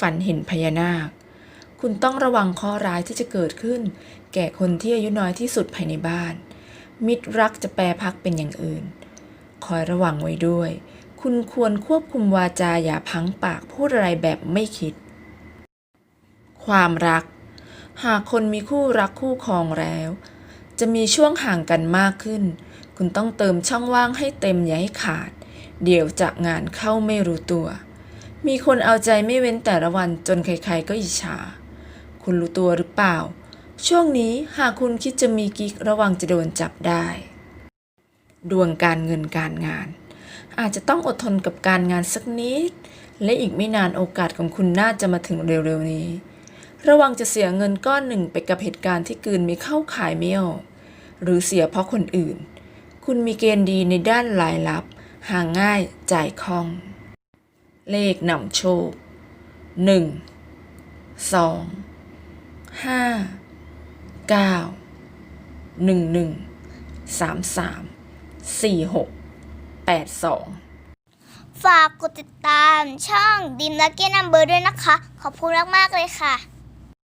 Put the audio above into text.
ฝันเห็นพญานาค คุณต้องระวังข้อร้ายที่จะเกิดขึ้น แก่คนที่อายุน้อยที่สุดภายในบ้าน มิตรรักจะแปรพักเป็นอย่างอื่น คอยระวังไว้ด้วย คุณควรควบคุมวาจาอย่าพังปากพูดอะไรแบบไม่คิด ความรัก หากคนมีคู่รักคู่ครองแล้ว จะมีช่วงห่างกันมากขึ้น คุณต้องเติมช่องว่างให้เต็มอย่าให้ขาด เดี๋ยวจะงานเข้าไม่รู้ตัว มีคนเอาใจไม่เว้นแต่ละวันจนใครๆก็อิจฉา คุณรู้ตัวหรือเปล่า ช่วงนี้หากคุณคิดจะมีกิ๊กระวังจะโดนจับได้ ดวงการเงินการงาน อาจจะต้องอดทนกับการงานสักนิด และอีกไม่นานโอกาสของคุณน่าจะมาถึงเร็วๆนี้ ระวังจะเสียเงินก้อนหนึ่งไปกับเหตุการณ์ที่กืนไม่เข้าขายไม่ออกหรือเสียเพราะคนอื่น คุณมีเกณฑ์ดีในด้านรายลับ หาง่ายจ่ายคล่อง เลขนำโชคหนึ่งสองห้าเก้าหนึ่งหนึ่งสามสามสี่หกแปดสองฝากกดติดตามช่องดิมลักเก้นัมเบอร์ด้วยนะคะ ขอบคุณมาก ๆ เลยค่ะ